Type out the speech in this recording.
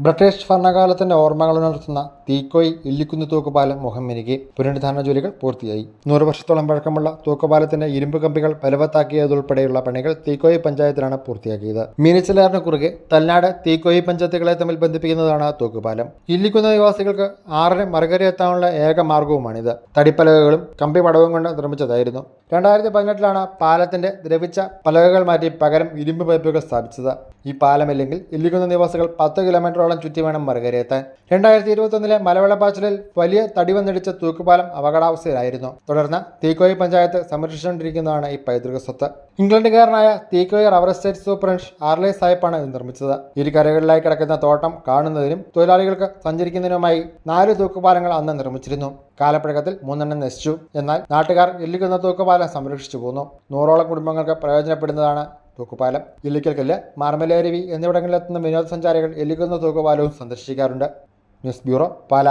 British ഭരണകാലത്തിന്റെ ഓർമ്മകൾ ഉണർത്തുന്ന തീക്കോയി ഇല്ലിക്കുന്ന് തൂക്കുപാലം മുഖമ്മിനിക്ക് പുനരുദ്ധാരണ ജോലികൾ പൂർത്തിയായി. നൂറ് വർഷത്തോളം പഴക്കമുള്ള തൂക്കുപാലത്തിന്റെ ഇരുമ്പ് കമ്പികൾ ബലവത്താക്കിയതുൾപ്പെടെയുള്ള പണികൾ തീക്കോയി പഞ്ചായത്തിലാണ് പൂർത്തിയാക്കിയത്. മീനച്ചിലാറിന് കുറുകെ തൽനാട് തീക്കോയി പഞ്ചായത്തുകളെ തമ്മിൽ ബന്ധിപ്പിക്കുന്നതാണ് തൂക്കുപാലം. ഇല്ലിക്കുന്ന നിവാസികൾക്ക് ആറിന് മറുകര എത്താനുള്ള ഏക മാർഗവുമാണിത് തടിപ്പലകകളും കമ്പി പടവും കൊണ്ട് നിർമ്മിച്ചതായിരുന്നു. രണ്ടായിരത്തി പതിനെട്ടിലാണ് പാലത്തിന്റെ ദ്രവിച്ച പലകകൾ മാറ്റി പകരം ഇരുമ്പ് പൈപ്പുകൾ സ്ഥാപിച്ചത്. ഈ പാലമില്ലെങ്കിൽ ഇല്ലിക്കുന്ന നിവാസികൾ പത്ത് കിലോമീറ്ററോളം ചുറ്റി വേണം മറുകരയെത്താൻ? രണ്ടായിരത്തി ഇരുപത്തൊന്നിലെ മലവെള്ളപ്പാച്ചിലിൽ വലിയ തടി വന്നിടിച്ച തൂക്കുപാലം അപകടാവസ്ഥയിലായിരുന്നു. തുടർന്ന് തീക്കോയി പഞ്ചായത്ത് സംരക്ഷിച്ചുകൊണ്ടിരിക്കുന്നതാണ് ഈ പൈതൃക സ്വത്ത്. ഇംഗ്ലണ്ടുകാരനായ Theekoy rubber estate superintendent Arle സാഹിബാണ് ഇത് നിർമ്മിച്ചത്. ഇരു കരകളിലായി കിടക്കുന്ന തോട്ടം കാണുന്നതിനും തൊഴിലാളികൾക്ക് സഞ്ചരിക്കുന്നതിനുമായി നാല് തൂക്കുപാലങ്ങൾ അന്ന് നിർമ്മിച്ചിരുന്നു. കാലപ്പഴക്കത്തിൽ മൂന്നെണ്ണം നശിച്ചു. എന്നാൽ നാട്ടുകാർ എല്ലുകുന്ന തൂക്കുപാലം സംരക്ഷിച്ചു പോന്നു. നൂറോളം കുടുംബങ്ങൾക്ക് പ്രയോജനപ്പെടുന്നതാണ് തൂക്കുപാലം ഇല്ലിക്കൽക്കല്ല് മാർമലേരുവി എന്നിവിടങ്ങളിലെത്തുന്ന വിനോദസഞ്ചാരികൾ എല്ലിക്കുന്ന തൂക്കുപാലവും സന്ദർശിക്കാറുണ്ട്. News bureau Pala.